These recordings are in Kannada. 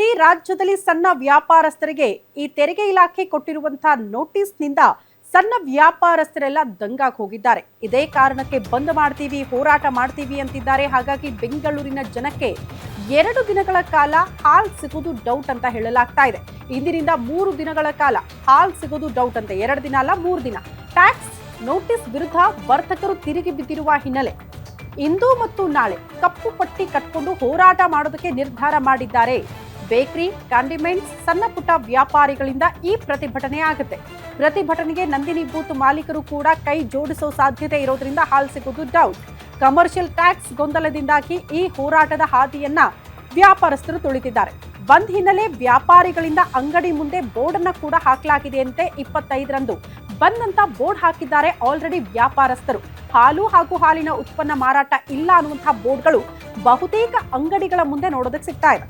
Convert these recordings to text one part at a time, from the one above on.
ಇಡೀ ರಾಜ್ಯದಲ್ಲಿ ಸಣ್ಣ ವ್ಯಾಪಾರಸ್ಥರಿಗೆ ಈ ತೆರಿಗೆ ಇಲಾಖೆ ಕೊಟ್ಟಿರುವಂತಹ ನೋಟಿಸ್ನಿಂದ ಸಣ್ಣ ವ್ಯಾಪಾರಸ್ಥರೆಲ್ಲ ದಂಗಾಗಿ ಹೋಗಿದ್ದಾರೆ. ಇದೇ ಕಾರಣಕ್ಕೆ ಬಂದ್ ಮಾಡ್ತೀವಿ, ಹೋರಾಟ ಮಾಡ್ತೀವಿ ಅಂತಿದ್ದಾರೆ. ಹಾಗಾಗಿ ಬೆಂಗಳೂರಿನ ಜನಕ್ಕೆ ಎರಡು ದಿನಗಳ ಕಾಲ ಹಾಲ್ ಸಿಗೋದು ಡೌಟ್ ಅಂತ ಹೇಳಲಾಗ್ತಾ ಇದೆ. ಇಂದಿನಿಂದ ಮೂರು ದಿನಗಳ ಕಾಲ ಹಾಲ್ ಸಿಗೋದು ಡೌಟ್ ಅಂತ. ಎರಡು ದಿನ ಅಲ್ಲ, ಮೂರು ದಿನ. ಟ್ಯಾಕ್ಸ್ ನೋಟಿಸ್ ವಿರುದ್ಧ ವರ್ತಕರು ತಿರುಗಿ ಬಿದ್ದಿರುವ ಹಿನ್ನೆಲೆ ಇಂದು ಮತ್ತು ನಾಳೆ ಕಪ್ಪು ಪಟ್ಟಿ ಕಟ್ಕೊಂಡು ಹೋರಾಟ ಮಾಡೋದಕ್ಕೆ ನಿರ್ಧಾರ ಮಾಡಿದ್ದಾರೆ ಬೇಕರಿ ಕ್ಯಾಂಡಿಮೆಂಟ್ಸ್ ಸಣ್ಣ ಪುಟ್ಟ ವ್ಯಾಪಾರಿಗಳಿಂದ ಈ ಪ್ರತಿಭಟನೆ ಆಗುತ್ತೆ ಪ್ರತಿಭಟನೆಗೆ ನಂದಿನಿ ಬೂತ್ ಮಾಲೀಕರು ಕೂಡ ಕೈ ಜೋಡಿಸೋ ಸಾಧ್ಯತೆ ಇರೋದ್ರಿಂದ ಹಾಲ್ ಸಿಗೋದು ಡೌಟ್ ಕಮರ್ಷಿಯಲ್ ಟ್ಯಾಕ್ಸ್ ಗೊಂದಲದಿಂದಾಗಿ ಈ ಹೋರಾಟದ ಹಾದಿಯನ್ನ ವ್ಯಾಪಾರಸ್ಥರು ತುಳಿತಿದ್ದಾರೆ. ಬಂದ್ ಹಿನ್ನೆಲೆ ವ್ಯಾಪಾರಿಗಳಿಂದ ಅಂಗಡಿ ಮುಂದೆ ಬೋರ್ಡ್ ಅನ್ನ ಕೂಡ ಹಾಕಲಾಗಿದೆಯಂತೆ ಇಪ್ಪತ್ತೈದರಂದು. ಬಂದ್ ಅಂತ ಬೋರ್ಡ್ ಹಾಕಿದ್ದಾರೆ ಆಲ್ರೆಡಿ ವ್ಯಾಪಾರಸ್ಥರು. ಹಾಲು ಹಾಗೂ ಹಾಲಿನ ಉತ್ಪನ್ನ ಮಾರಾಟ ಇಲ್ಲ ಅನ್ನುವಂತಹ ಬೋರ್ಡ್ಗಳು ಬಹುತೇಕ ಅಂಗಡಿಗಳ ಮುಂದೆ ನೋಡೋದಕ್ಕೆ ಸಿಗ್ತಾ ಇದೆ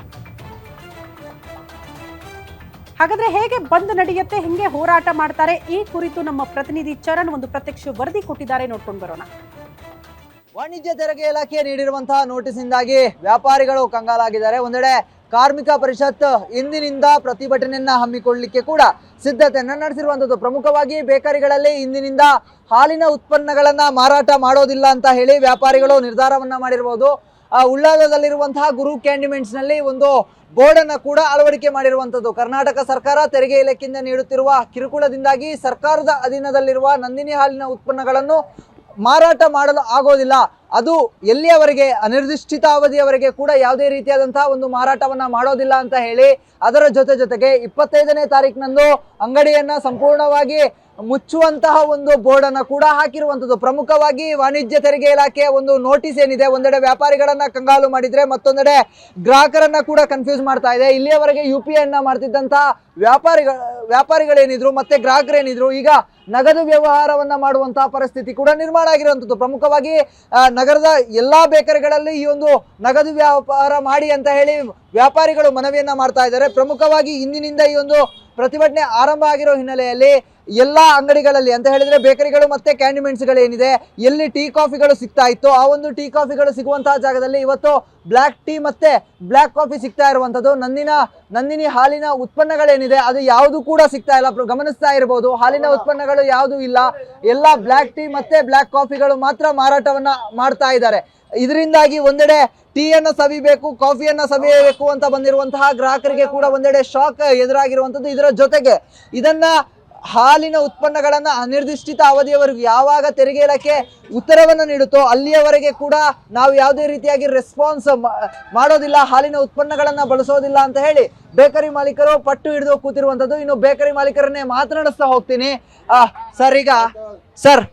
ಹಾಗಾದ್ರೆ ಹೇಗೆ ಬಂದ್ ನಡೆಯುತ್ತೆ ಹೆಂಗೆ ಹೋರಾಟ ಮಾಡ್ತಾರೆ ಈ ಕುರಿತು ನಮ್ಮ ಪ್ರತಿನಿಧಿ ಚರಣ್ ಒಂದು ಪ್ರತ್ಯಕ್ಷ ವರದಿ ಕೊಟ್ಟಿದ್ದಾರೆ ನೋಡ್ಕೊಂಡು ಬರೋಣ. ವಾಣಿಜ್ಯ ತೆರಿಗೆ ಇಲಾಖೆ ನೀಡಿರುವಂತಹ ನೋಟಿಸ್ನಿಂದಾಗಿ ವ್ಯಾಪಾರಿಗಳು ಕಂಗಾಲಾಗಿದ್ದಾರೆ. ಒಂದೆಡೆ ಕಾರ್ಮಿಕ ಪರಿಷತ್ ಇಂದಿನಿಂದ ಪ್ರತಿಭಟನೆಯನ್ನ ಹಮ್ಮಿಕೊಳ್ಳಲಿಕ್ಕೆ ಕೂಡ ಸಿದ್ಧತೆಯನ್ನ ನಡೆಸಿರುವಂತದ್ದು. ಪ್ರಮುಖವಾಗಿ ಬೇಕರಿಗಳಲ್ಲಿ ಇಂದಿನಿಂದ ಹಾಲಿನ ಉತ್ಪನ್ನಗಳನ್ನ ಮಾರಾಟ ಮಾಡೋದಿಲ್ಲ ಅಂತ ಹೇಳಿ ವ್ಯಾಪಾರಿಗಳು ನಿರ್ಧಾರವನ್ನ ಮಾಡಿರಬಹುದು ಆ, ಉಳ್ಳಾಲದಲ್ಲಿರುವಂತಹ ಗುರು ಕ್ಯಾಂಡಿಮೆಂಟ್ಸ್ನಲ್ಲಿ ಒಂದು ಬೋರ್ಡ್ ಅನ್ನ ಕೂಡ ಅಳವಡಿಕೆ ಮಾಡಿರುವಂತದ್ದು. ಕರ್ನಾಟಕ ಸರ್ಕಾರ ತೆರಿಗೆ ಇಲಾಖೆಯಿಂದ ನೀಡುತ್ತಿರುವ ಕಿರುಕುಳದಿಂದಾಗಿ ಸರ್ಕಾರದ ಅಧೀನದಲ್ಲಿರುವ ನಂದಿನಿ ಹಾಲಿನ ಉತ್ಪನ್ನಗಳನ್ನು ಮಾರಾಟ ಮಾಡಲು ಆಗೋದಿಲ್ಲ. ಅದು ಎಲ್ಲಿಯವರೆಗೆ, ಅನಿರ್ದಿಷ್ಟಿತ ಅವಧಿಯವರೆಗೆ ಕೂಡ ಯಾವುದೇ ರೀತಿಯಾದಂತಹ ಒಂದು ಮಾರಾಟವನ್ನ ಮಾಡೋದಿಲ್ಲ ಅಂತ ಹೇಳಿ ಅದರ ಜೊತೆ ಜೊತೆಗೆ ಇಪ್ಪತ್ತೈದನೇ ತಾರೀಕಿನಂದು ಅಂಗಡಿಯನ್ನ ಸಂಪೂರ್ಣವಾಗಿ ಮುಚ್ಚುವಂತಹ ಒಂದು ಬೋರ್ಡ್ ಅನ್ನ ಕೂಡ ಹಾಕಿರುವಂತದ್ದು. ಪ್ರಮುಖವಾಗಿ ವಾಣಿಜ್ಯ ತೆರಿಗೆ ಇಲಾಖೆ ಒಂದು ನೋಟಿಸ್ ಏನಿದೆ, ಒಂದೆಡೆ ವ್ಯಾಪಾರಿಗಳನ್ನ ಕಂಗಾಲು ಮಾಡಿದ್ರೆ ಮತ್ತೊಂದೆಡೆ ಗ್ರಾಹಕರನ್ನ ಕೂಡ ಕನ್ಫ್ಯೂಸ್ ಮಾಡ್ತಾ ಇದೆ. ಇಲ್ಲಿಯವರೆಗೆ ಯು ಪಿ ಐನ ಮಾಡ್ತಿದ್ದಂತಹ ವ್ಯಾಪಾರಿಗಳು ವ್ಯಾಪಾರಿಗಳೇನಿದ್ರು ಮತ್ತೆ ಗ್ರಾಹಕರೇನಿದ್ರು, ಈಗ ನಗದು ವ್ಯವಹಾರವನ್ನ ಮಾಡುವಂತಹ ಪರಿಸ್ಥಿತಿ ಕೂಡ ನಿರ್ಮಾಣ ಆಗಿರುವಂತದ್ದು. ಪ್ರಮುಖವಾಗಿ ನಗರದ ಎಲ್ಲಾ ಬೇಕರಿಗಳಲ್ಲಿ ಈ ಒಂದು ನಗದು ವ್ಯಾಪಾರ ಮಾಡಿ ಅಂತ ಹೇಳಿ ವ್ಯಾಪಾರಿಗಳು ಮನವಿಯನ್ನ ಮಾಡ್ತಾ ಇದ್ದಾರೆ. ಪ್ರಮುಖವಾಗಿ ಇಂದಿನಿಂದ ಈ ಒಂದು ಪ್ರತಿಭಟನೆ ಆರಂಭ ಆಗಿರೋ ಹಿನ್ನೆಲೆಯಲ್ಲಿ ಎಲ್ಲಾ ಅಂಗಡಿಗಳಲ್ಲಿ ಅಂತ ಹೇಳಿದ್ರೆ ಬೇಕರಿಗಳು ಮತ್ತೆ ಕ್ಯಾಂಡಿಮೆಂಟ್ಸ್ಗಳು ಏನಿದೆ ಎಲ್ಲಿ ಟೀ ಕಾಫಿಗಳು ಸಿಗ್ತಾ ಇತ್ತು ಆ ಒಂದು ಟೀ ಕಾಫಿಗಳು ಸಿಗುವಂತಹ ಜಾಗದಲ್ಲಿ ಇವತ್ತು ಬ್ಲ್ಯಾಕ್ ಟೀ ಮತ್ತೆ ಬ್ಲ್ಯಾಕ್ ಕಾಫಿ ಸಿಗ್ತಾ ಇರುವಂತದ್ದು ನಂದಿನ ನಂದಿನಿ ಹಾಲಿನ ಉತ್ಪನ್ನಗಳೇನಿದೆ ಅದು ಯಾವುದು ಕೂಡ ಸಿಗ್ತಾ ಇಲ್ಲ. ಗಮನಿಸ್ತಾ ಇರಬಹುದು ಹಾಲಿನ ಉತ್ಪನ್ನಗಳು ಯಾವುದು ಇಲ್ಲ. ಎಲ್ಲ ಬ್ಲ್ಯಾಕ್ ಟೀ ಮತ್ತೆ ಬ್ಲ್ಯಾಕ್ ಕಾಫಿಗಳು ಮಾತ್ರ ಮಾರಾಟವನ್ನ ಮಾಡ್ತಾ ಇದ್ದಾರೆ. ಇದರಿಂದಾಗಿ ಒಂದೆಡೆ ಟೀಯನ್ನ ಸವಿಬೇಕು ಕಾಫಿಯನ್ನ ಸವಿಯಬೇಕು ಅಂತ ಬಂದಿರುವಂತಹ ಗ್ರಾಹಕರಿಗೆ ಕೂಡ ಒಂದೆಡೆ ಶಾಕ್ ಎದುರಾಗಿರುವಂತದ್ದು ಇದರ ಜೊತೆಗೆ. ಇದನ್ನ ಹಾಲಿನ ಉತ್ಪನ್ನಗಳನ್ನ ಅನಿರ್ದಿಷ್ಟಿತ ಅವಧಿಯವರೆಗೂ ಯಾವಾಗ ತೆರಿಗೆ ಇಲಾಖೆ ಉತ್ತರವನ್ನು ನೀಡುತ್ತೋ ಅಲ್ಲಿಯವರೆಗೆ ಕೂಡ ನಾವು ಯಾವುದೇ ರೀತಿಯಾಗಿ ರೆಸ್ಪಾನ್ಸ್ ಮಾಡೋದಿಲ್ಲ, ಹಾಲಿನ ಉತ್ಪನ್ನಗಳನ್ನ ಬಳಸೋದಿಲ್ಲ ಅಂತ ಹೇಳಿ ಬೇಕರಿ ಮಾಲೀಕರು ಪಟ್ಟು ಹಿಡಿದು ಕೂತಿರುವಂತದ್ದು. ಇನ್ನು ಬೇಕರಿ ಮಾಲೀಕರನ್ನೇ ಮಾತನಾಡಿಸ್ತಾ ಹೋಗ್ತೀನಿ. ಸರ್, ಈಗ ಸರ್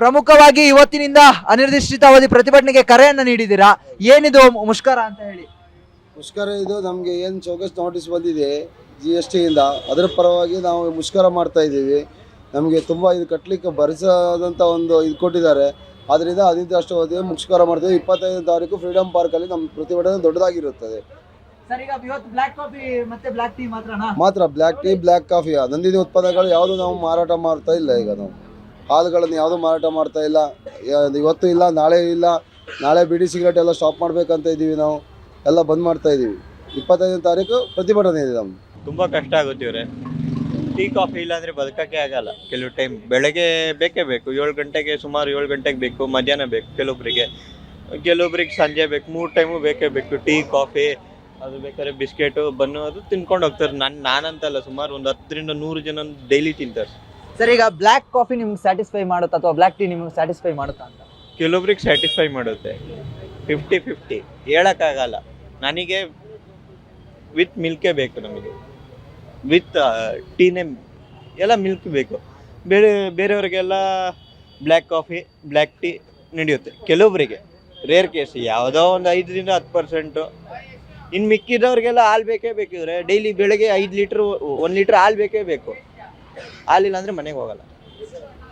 ಪ್ರಮುಖವಾಗಿ ಇವತ್ತಿನಿಂದ ಅನಿರ್ದಿಷ್ಟಿತ ಅವಧಿ ಪ್ರತಿಭಟನೆಗೆ ಕರೆಯನ್ನ ನೀಡಿದ್ದೀರಾ? ಏನಿದು ಮುಷ್ಕರ ಅಂತ ಹೇಳಿ. ಮುಷ್ಕರ ಇದು ನಮಗೆ ಏನು ಚೌಕಸ್ ನೋಟಿಸ್ ಬಂದಿದೆ. ಜಿ ಎಸ್ ಟಿಯಿಂದ ಅದರ ಪರವಾಗಿ ನಾವು ಮುಷ್ಕರ ಮಾಡ್ತಾ ಇದ್ದೀವಿ. ನಮಗೆ ತುಂಬ ಇದು ಕಟ್ಟಲಿಕ್ಕೆ ಭರಿಸದಂಥ ಒಂದು ಇದು ಕೊಟ್ಟಿದ್ದಾರೆ. ಆದ್ದರಿಂದ ಅದರಿಂದ ಅಷ್ಟು ಅವಧಿ ಮುಷ್ಕರ ಮಾಡ್ತೀವಿ. ಇಪ್ಪತ್ತೈದು ತಾರೀಕು ಫ್ರೀಡಮ್ ಪಾರ್ಕಲ್ಲಿ ನಮ್ಮ ಪ್ರತಿಭಟನೆ ದೊಡ್ಡದಾಗಿರುತ್ತದೆ. ಮಾತ್ರ black tea black coffee Nandini ಉತ್ಪನ್ನಗಳು ಯಾವುದು ನಾವು ಮಾರಾಟ ಮಾಡ್ತಾ ಇಲ್ಲ ಈಗ ನಾವು. ಹಾಲುಗಳನ್ನು ಯಾವುದು ಮಾರಾಟ ಮಾಡ್ತಾ ಇಲ್ಲ. ಇವತ್ತು ಇಲ್ಲ ನಾಳೆ ಇಲ್ಲ. ನಾಳೆ ಬಿಡಿ ಸಿಗರೇಟ್ ಎಲ್ಲ ಸ್ಟಾಪ್ ಮಾಡ್ಬೇಕಂತ ಇದ್ದೀವಿ ನಾವು. ಎಲ್ಲ ಬಂದ್ ಮಾಡ್ತಾ ಇದ್ದೀವಿ. ಇಪ್ಪತ್ತೈದನೇ ತಾರೀಕು ಪ್ರತಿಭಟನೆ ಇದೆ ನಮ್ದು. ತುಂಬ ಕಷ್ಟ ಆಗುತ್ತೆ ಇವ್ರೆ. ಟೀ ಕಾಫಿ ಇಲ್ಲಾಂದರೆ ಬದುಕೋಕ್ಕೆ ಆಗಲ್ಲ. ಕೆಲವು ಟೈಮ್ ಬೆಳಗ್ಗೆ ಬೇಕೇ ಬೇಕು. ಏಳು ಗಂಟೆಗೆ ಸುಮಾರು ಏಳು ಗಂಟೆಗೆ ಬೇಕು ಮಧ್ಯಾಹ್ನ ಬೇಕು ಕೆಲವೊಬ್ಬರಿಗೆ ಕೆಲವೊಬ್ರಿಗೆ ಸಂಜೆ ಬೇಕು ಮೂರು ಟೈಮು ಬೇಕೇ ಬೇಕು. ಟೀ ಕಾಫಿ ಅದು ಬೇಕಾದ್ರೆ ಬಿಸ್ಕೆಟು ಬನ್ನು ಅದು ತಿನ್ಕೊಂಡು ಹೋಗ್ತಾರೆ. ನಾನು ನಾನಂತಲ್ಲ ಸುಮಾರು ಒಂದು ಹತ್ತರಿಂದ ನೂರು ಜನ ಡೈಲಿ ತಿಂತಾರೆ. ಸರ್ ಈಗ ಬ್ಲಾಕ್ ಕಾಫಿ ನಿಮ್ಗೆ ಸ್ಯಾಟಿಸ್ಫೈ ಮಾಡುತ್ತಾ ಅಥವಾ ಬ್ಲಾಕ್ ಟೀ ನಿಮ್ಗೆ ಸ್ಯಾಟಿಸ್ಫೈ ಮಾಡುತ್ತಾ ಅಂತ? ಕೆಲವೊಬ್ರಿಗೆ ಸ್ಯಾಟಿಸ್ಫೈ ಮಾಡುತ್ತೆ. ಫಿಫ್ಟಿ ಫಿಫ್ಟಿ ಹೇಳೋಕ್ಕಾಗಲ್ಲ. ನನಗೆ ವಿತ್ ಮಿಲ್ಕೇ ಬೇಕು ನಮಗೆ. ವಿತ್ ಟೀನೇ ಎಲ್ಲ ಮಿಲ್ಕ್ ಬೇಕು. ಬೇರೆ, ಬೇರೆಯವರಿಗೆಲ್ಲ ಬ್ಲ್ಯಾಕ್ ಕಾಫಿ, ಬ್ಲ್ಯಾಕ್ ಟೀ ನಡೆಯುತ್ತೆ. ಕೆಲವೊಬ್ಬರಿಗೆ ರೇರ್ ಕೇಸ್ ಯಾವುದೋ ಒಂದು ಐದರಿಂದ ಹತ್ತು ಪರ್ಸೆಂಟು. ಇನ್ನು ಮಿಕ್ಕಿದವ್ರಿಗೆಲ್ಲ ಹಾಲು ಬೇಕೇ ಬೇಕಿದ್ರೆ ಡೈಲಿ ಬೆಳಗ್ಗೆ ಐದು ಲೀಟ್ರ್, ಒಂದು ಲೀಟ್ರ್ ಹಾಲು ಬೇಕೇ ಬೇಕು. ಹಾಲಿಲ್ಲ ಅಂದರೆ ಮನೆಗೆ ಹೋಗಲ್ಲ.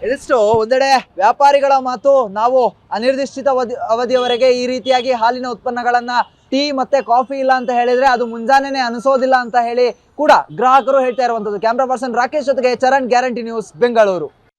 ಇದಿಷ್ಟು ಒಂದೆಡೆ ವ್ಯಾಪಾರಿಗಳ ಮಾತು. ನಾವು ಅನಿರ್ದಿಷ್ಟಿತ ಅವಧಿ, ಅವಧಿಯವರೆಗೆ ಈ ರೀತಿಯಾಗಿ ಹಾಲಿನ ಉತ್ಪನ್ನಗಳನ್ನ ಟೀ ಮತ್ತೆ ಕಾಫಿ ಇಲ್ಲ ಅಂತ ಹೇಳಿದ್ರೆ ಅದು ಮುಂಜಾನೆನೆ ಅನಿಸೋದಿಲ್ಲ ಅಂತ ಹೇಳಿ ಕೂಡ ಗ್ರಾಹಕರು ಹೇಳ್ತಾ ಇರುವಂತದ್ದು. ಕ್ಯಾಮ್ರಾ ಪರ್ಸನ್ ರಾಕೇಶ್ ಜೊತೆಗೆ ಚರಣ್ ಗ್ಯಾರಂಟಿ ನ್ಯೂಸ್, ಬೆಂಗಳೂರು.